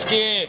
Let's.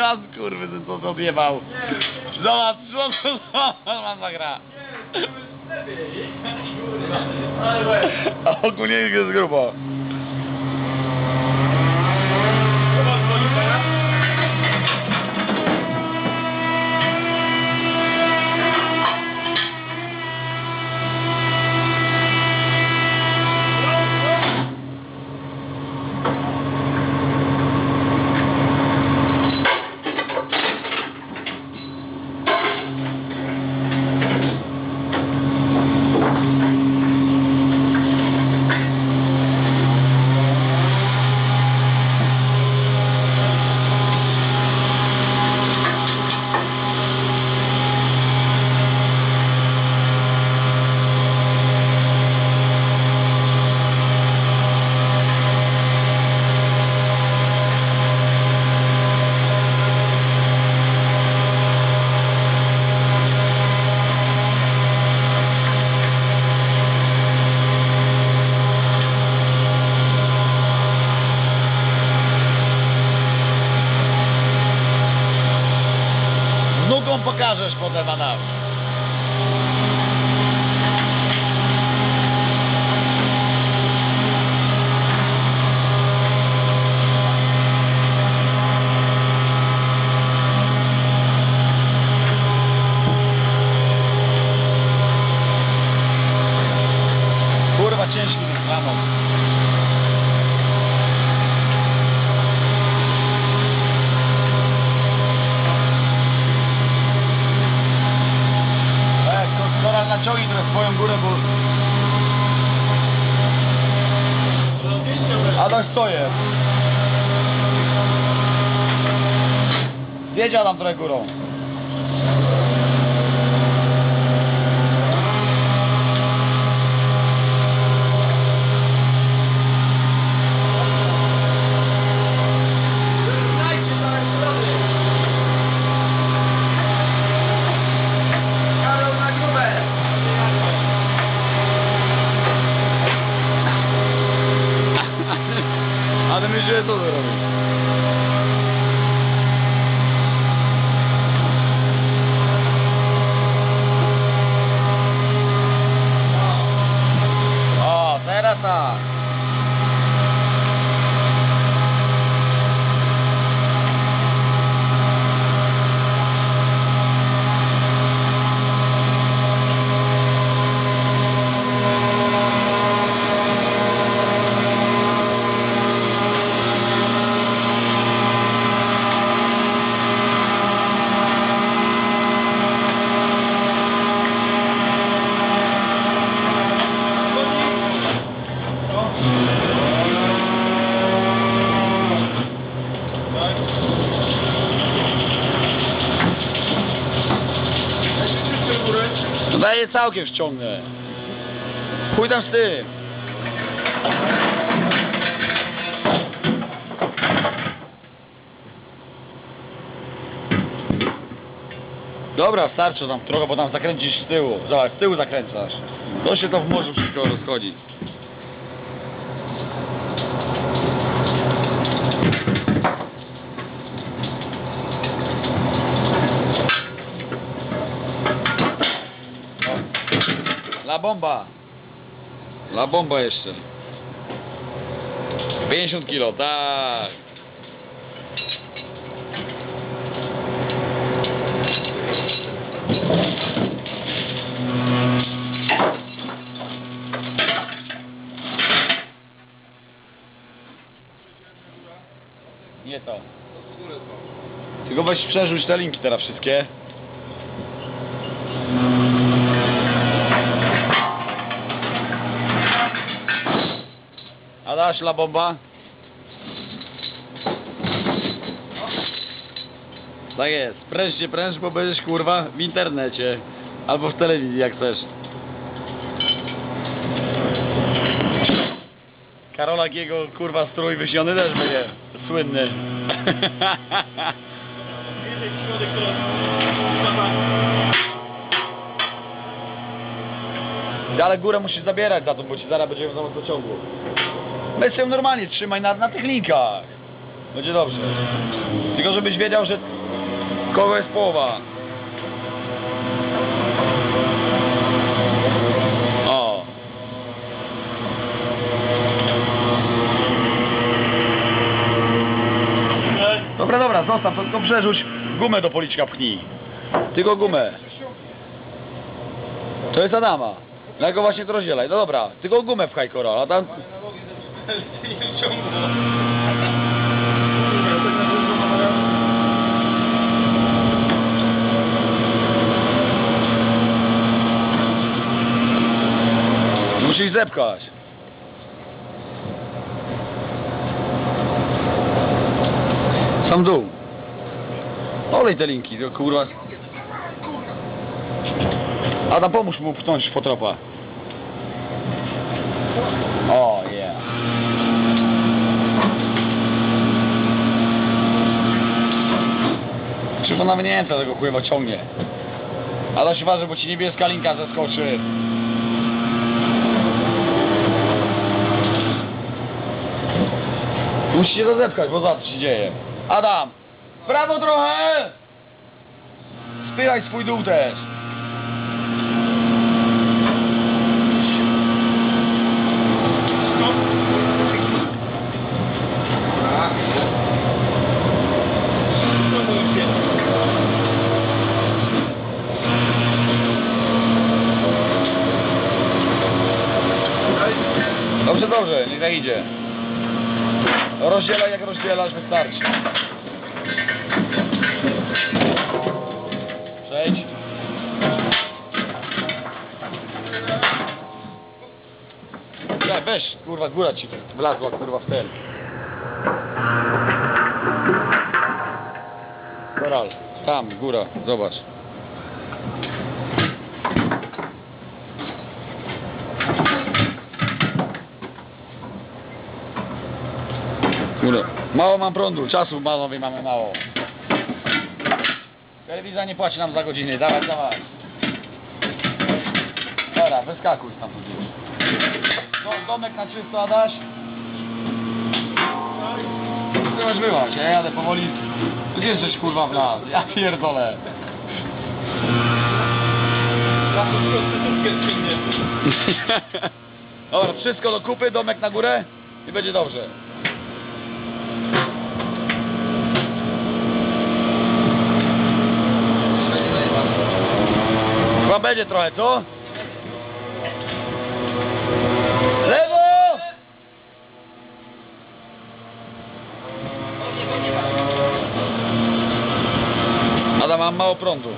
Jan kurwy, ten co to odjebał. Zobacz, co to mam zagra. Ogólnie jest grubo. pokażesz potem, Anna. powiedziałam z regułą. całkiem ściągnę. Chuj tam z tym. Dobra, starczy tam trochę, bo tam zakręcisz z tyłu. Zobacz, z tyłu zakręcasz. To się to w morzu wszystko rozchodzi. Bomba. La bomba jeszcze. 50 kilo, tak. Nie to. Tylko weź przerzuć te linki teraz wszystkie. Dasz bomba? Tak jest, pręż się pręż, bo będziesz kurwa w internecie. Albo w telewizji jak chcesz. Karolak jego kurwa strój wysiony też będzie słynny. Ale górę musisz zabierać za to, bo ci zaraz będziemy znowu do ciągu. Weź się normalnie trzymaj na, na tych linkach. Będzie dobrze. Tylko żebyś wiedział, że kogo jest połowa. O. Dobra, dobra, zostaw, tylko przerzuć gumę do policzka pchnij. Tylko gumę. To jest Adama. Ja go właśnie to rozdzielaj. No dobra, tylko gumę pchaj Koro, a tam... Musisz zepchać. Sam dół. Olej te linki, to kurwa. Adam, pomóż mu pchnąć fotropa. Czy ona nawinięta tego chujowa ciągnie. Ale się uważaj, bo ci niebieska linka zeskoczy. Musisz się rozepchać, bo za co się dzieje. Adam! w Prawo trochę! Spychaj swój dół też. Tak idzie. Rozdzielaj jak rozdzielasz, wystarczy. Przejdź. Ja, weź, kurwa, góra ci wlazła, kurwa, w ten. Koral, tam, góra, zobacz. Kurde, mało mam prądu, czasu panowie mamy mało. Telewizja nie płaci nam za godziny, dawaj, dawaj. Dobra, wyskakuj tam gdzieś. Do, domek na czysto, Adaś? Ty masz wyłać, ja jadę powoli. Gdzie żeś kurwa w las? Ja pierdolę. Dobra, wszystko do kupy, domek na górę i będzie dobrze. Będzie trochę, co? Lewo! Adam, mam mało prądu.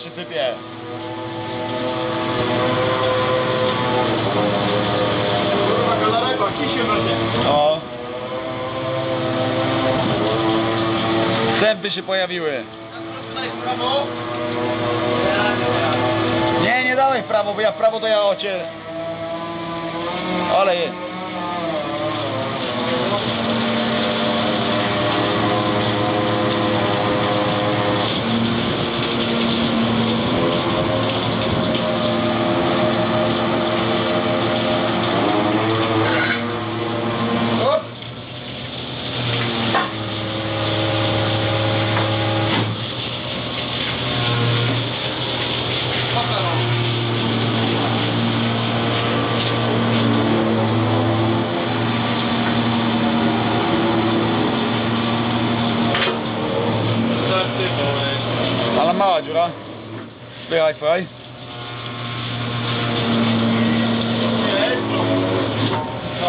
Się sypie. No. Zęby się pojawiły. Nie, nie dawaj w prawo, bo ja w prawo to ja ocie. Ale jest. Spychaj.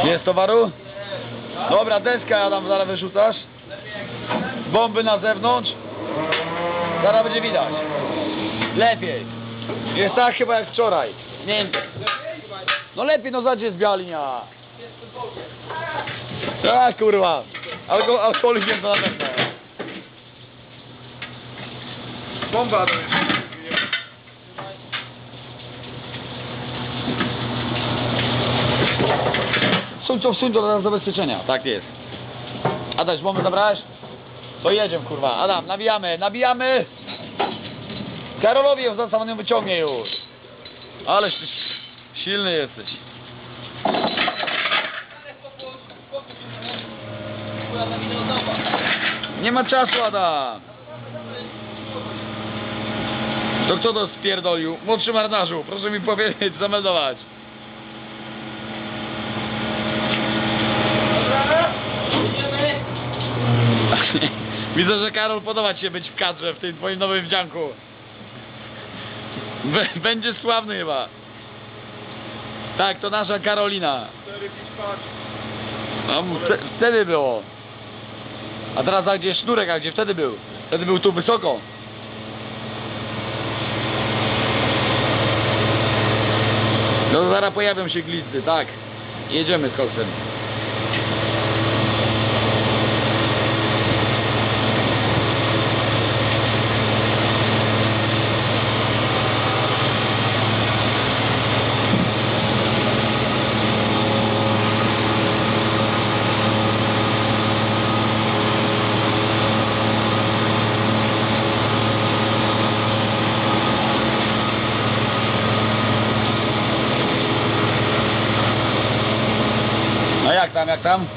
Jest towaru? Dobra, deska Adam, zaraz wyrzucasz. Bomby na zewnątrz. Zaraz będzie widać. Lepiej. Jest tak chyba jak wczoraj. Nie wiem. No lepiej, no zadzie jest biała linia. Tak kurwa. Alko, alkoholizm to na pewno. Bomba to Suń to, suń to do zabezpieczenia. Tak jest. Adaś, bombę zabrałeś? To jedziemy, kurwa. Adam, nabijamy, nabijamy! Karolowi ją za samochodem wyciągnie już. Aleś ty silny jesteś. Nie ma czasu, Adam. To kto to spierdolił? Młodszy marynarzu, proszę mi powiedzieć, zameldować. Widzę, że Karol podoba Ci się być w kadrze w tym Twoim nowym wdzianku. B- będzie sławny chyba. Tak, to nasza Karolina. 4, 5, patrz. A mu wte- wtedy było. A teraz a gdzie sznurek, a gdzie wtedy był? Wtedy był tu wysoko. No zaraz pojawią się glizdy, tak. Jedziemy z koksem. No jak tam, jak tam?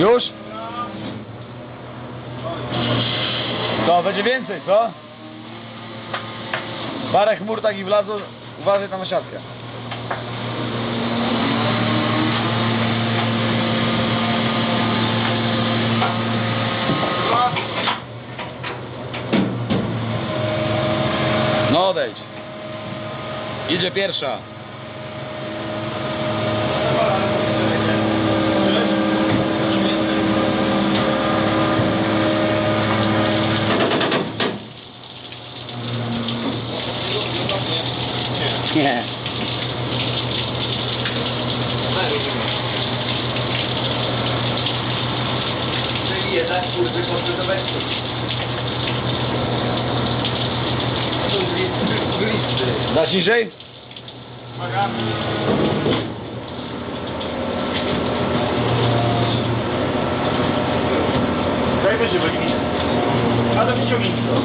Już? To będzie więcej, co? Parę chmur takich wlazło, uważaj tam na siatkę. Dwa. No odejdź. Idzie pierwsza. Nie. Czyli jednak kurwy glisty. Dasz niżej? Uwaga. Daj wyżej, bo nie Ale wyciągnij to.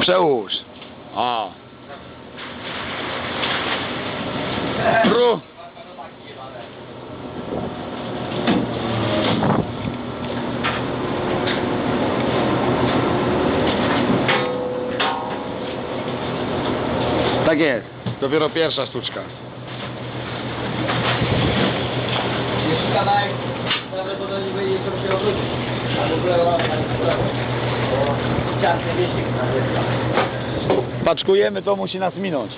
Przełóż. O. Pru. Tak jest. Dopiero pierwsza sztuczka. Jeszcze kadaj. Prawdopodobnie będzie to się obrócić. Albo w wieśnik na jest. Paczkujemy, to musi nas minąć.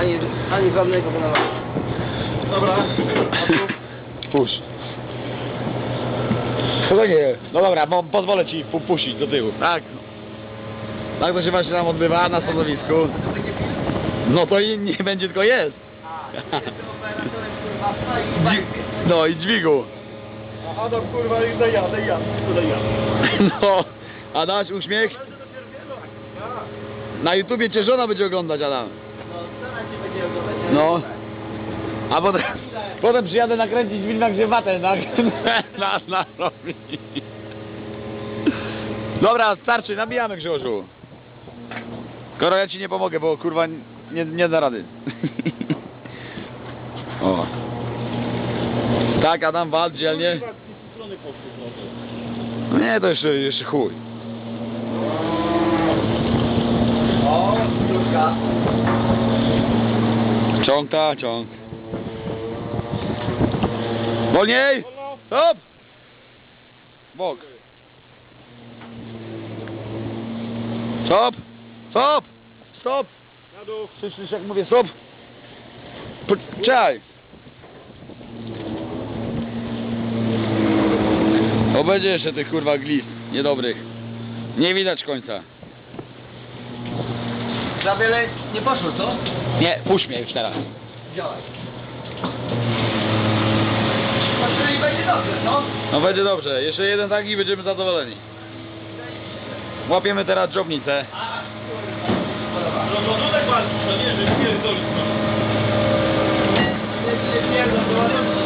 Ani, ani żadnego. Dobra. Puść. Spokojnie. No dobra, bo pozwolę ci pu- puścić do tyłu. Tak. Tak to się właśnie tam odbywa na stanowisku. No to i nie będzie, tylko jest. Dzi- No i dźwigu. A Adam kurwa, daj ja, daj ja, ja. No. Adaś, uśmiech. Na YouTubie cię żona będzie oglądać, Adam. No. A potem, potem przyjadę nakręcić film, jak się watę na, na, na robi. Dobra, starczy, nabijamy Grzegorzu. Skoro ja ci nie pomogę, bo kurwa nie, nie da rady. O. Tak, Adam, wal dzielnie. Nie, to jeszcze, jeszcze chuj. Ciąg ta, ciąg. Wolniej! Stop! Bok. Stop! Stop! Stop! Na dół. Słyszysz jak mówię stop? Czekaj! O będzie jeszcze tych kurwa glist niedobrych. Nie widać końca. Za wiele nie poszło, co? Nie, puść mnie już teraz. Działaj. No, dobrze, no. No będzie dobrze, jeszcze jeden taki i będziemy zadowoleni. Łapiemy teraz dżobnicę. No to to nie, że pierdolisz.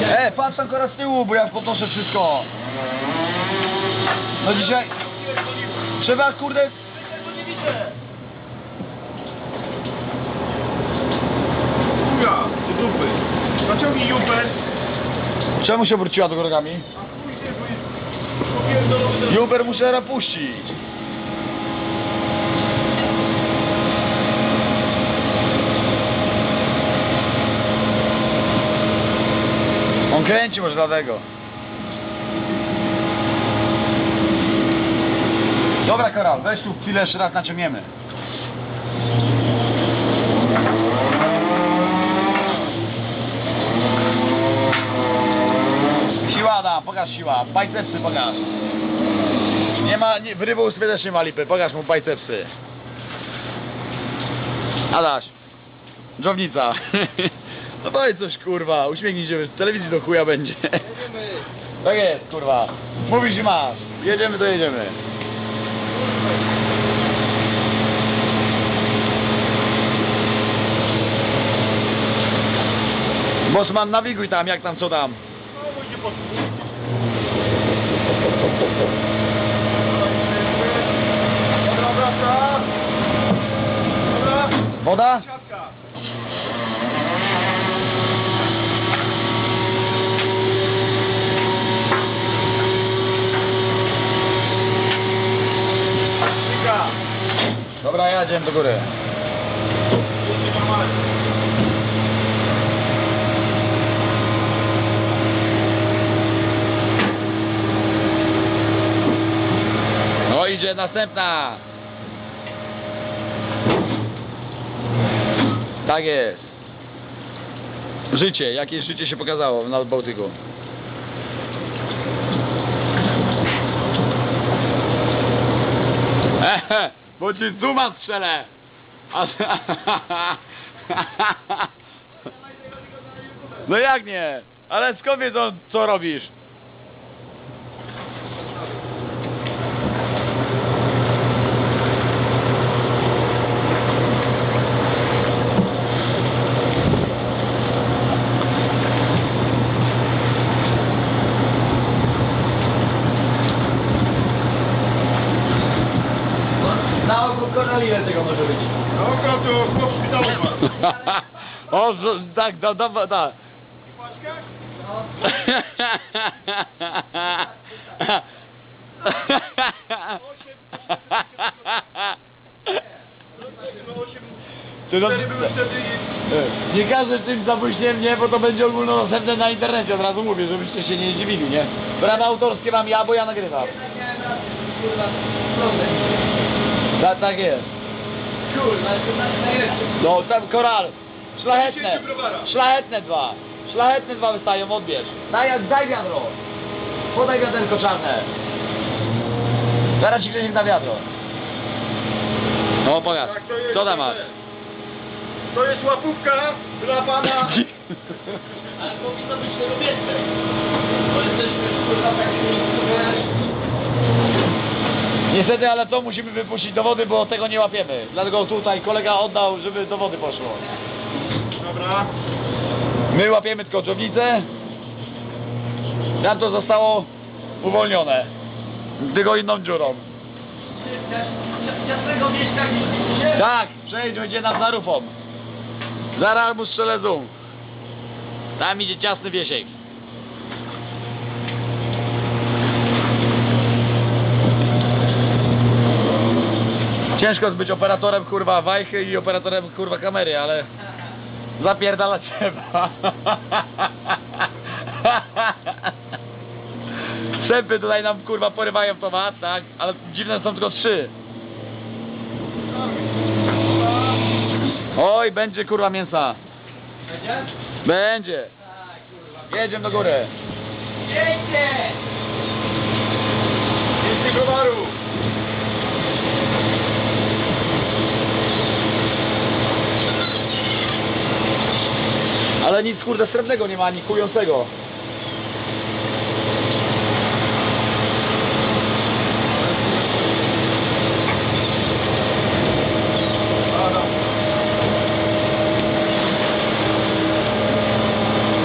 E, patrz tam teraz z tyłu, bo ja podnoszę wszystko. No dzisiaj... Trzeba kurde... Chuja, ty dupy. Naciągnij jupę. Czemu się obróciła do do... Juber muszę puścić. On kręci może dlatego. Dobra Karol, weź tu chwilę jeszcze raz naciągniemy. Siła pokaż siła, bicepsy pokaż. Nie ma, nie, w rybóstwie też nie ma lipy, pokaż mu bicepsy. Adaś, dżownica. No powiedz coś kurwa, uśmiechnij się, w telewizji do chuja będzie. Tak jest kurwa, mówisz i masz, jedziemy to jedziemy. Bosman nawiguj tam, jak tam, co tam. Woda? Dobra, jedziemy do góry. Jedzie normalnie. Następna. Tak jest. Życie, jakieś życie się pokazało na Bałtyku. Ehe, bo ci zuma strzelę. No jak nie? Ale skąd wiedzą co robisz? Na ogół korol ile tego może być? No, to chłop szpitalu ma. O, z- tak, da, da, da. Ty no, nie każdy tym zabójstwem nie, bo to będzie ogólnodostępne na internecie, od razu mówię, żebyście się nie zdziwili, nie? Prawa autorskie mam ja, bo ja nagrywam. Tak, tak jest. Najlepsze. No, tam koral. Szlachetne. Szlachetne dwa. Szlachetne dwa wystają, odbierz. Daj, daj wiadro. Podaj wiaderko czarne. Zaraz ci ktoś da wiadro. No pokaż. Tak, to jest- Co tam masz? To jest łapówka dla pana. Ale powinno być tego więcej. Bo jesteśmy kurwa takimi, Niestety, ale to musimy wypuścić do wody, bo tego nie łapiemy. Dlatego tutaj kolega oddał, żeby do wody poszło. Dobra. My łapiemy tylko dżownicę. Tam to zostało uwolnione. Tylko inną dziurą. Nie widzicie? Tak, przejdź, będzie nam za rufą. Zaraz mu strzelę zoom. Tam idzie ciasny wiesiek. Ciężko być operatorem kurwa wajchy i operatorem kurwa kamery, ale zapierdala trzeba. Sępy tutaj nam kurwa porywają tomat, tak? Ale dziwne są tylko trzy. Oj, będzie kurwa mięsa. Będzie? Będzie. Jedziemy do góry. Pięknie! Więcej towaru. Ale nic kurde srebrnego nie ma, ani kującego.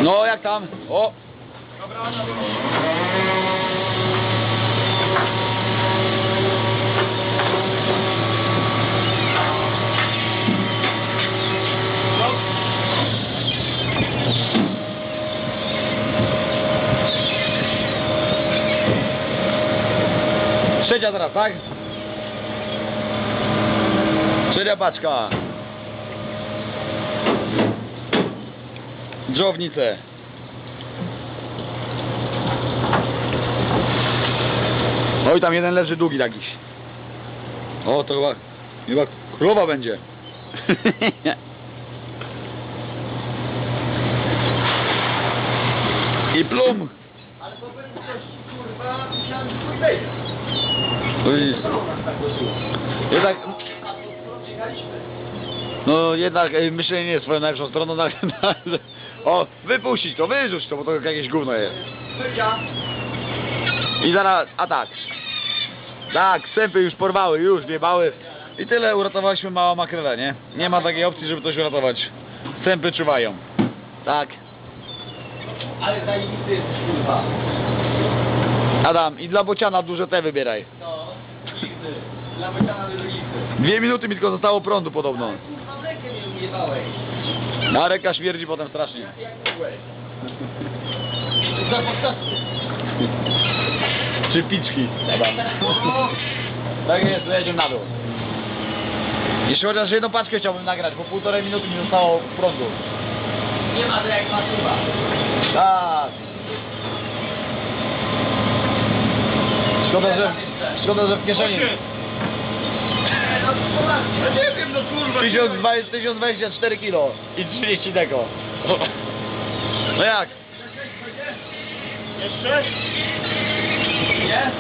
No jak tam? O! Trzecia teraz, tak? Trzecia paczka. Dżownice. Oj, tam jeden leży długi jakiś. O, to chyba, chyba królowa będzie. I plum. Ale będzie coś, kurwa, musiałem spojrzeć. Oj, Jednak, no jednak e, myślenie nie jest swoją najlepszą stroną. Na, na, o, wypuścić to, wyrzuć to, bo to jakieś gówno jest. I zaraz, a tak. Tak, sępy już porwały, już wiebały. I tyle, uratowaliśmy małą makrelę, nie? Nie ma takiej opcji, żeby coś uratować. Sępy czuwają. Tak. ale zajebisty jesteś, kurwa. Adam, i dla bociana duże te wybieraj. No, dziwny. Dla bociana wyrogisty. Dwie minuty mi tylko zostało prądu podobno. Kurwa, rękę mnie ujebałeś. A ręka śmierdzi potem strasznie. Czy piczki. Tak jest, jedziemy na dół. Jeszcze chociaż jedną paczkę chciałbym nagrać, bo półtorej minuty mi zostało prądu. Nie ma to jak matuwa. Tak. Szkoda, że, szkoda, że w kieszeni. No, nie wiem, no kurwa. 1020 1024 kilo i 30 deko. No jak? Jeszcze? Nie?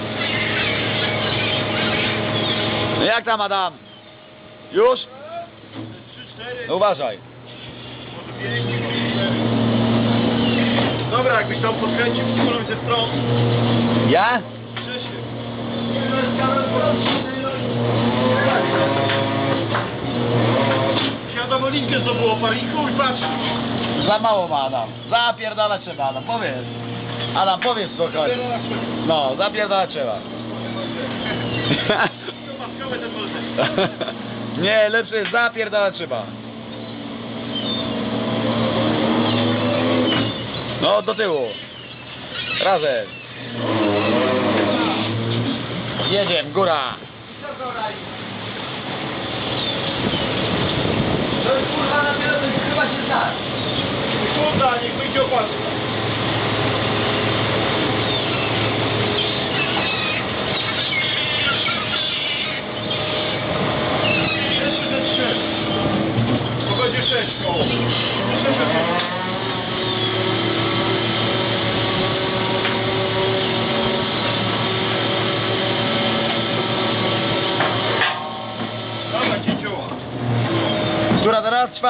No jak tam Adam? Już? No uważaj. Dobra, jakbyś tam podkręcił z którąś ze stron. Ja? Siadam o linkę znowu o paliku i patrz. Za mało ma Adam. Zapierdala trzeba Adam, powiedz. Adam, powiedz co chodzi. No, zapierdala trzeba. Nie, lepsze jest zapierdala trzeba. No, do tyłu. Razem. Jedziemy, góra. To jest kurwa na tyle, to chyba się znasz. Sekunda, niech wyjdzie opłaty.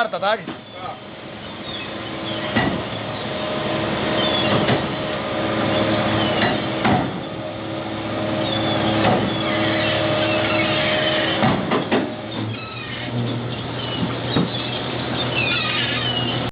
Teraz? Czwarta, tak?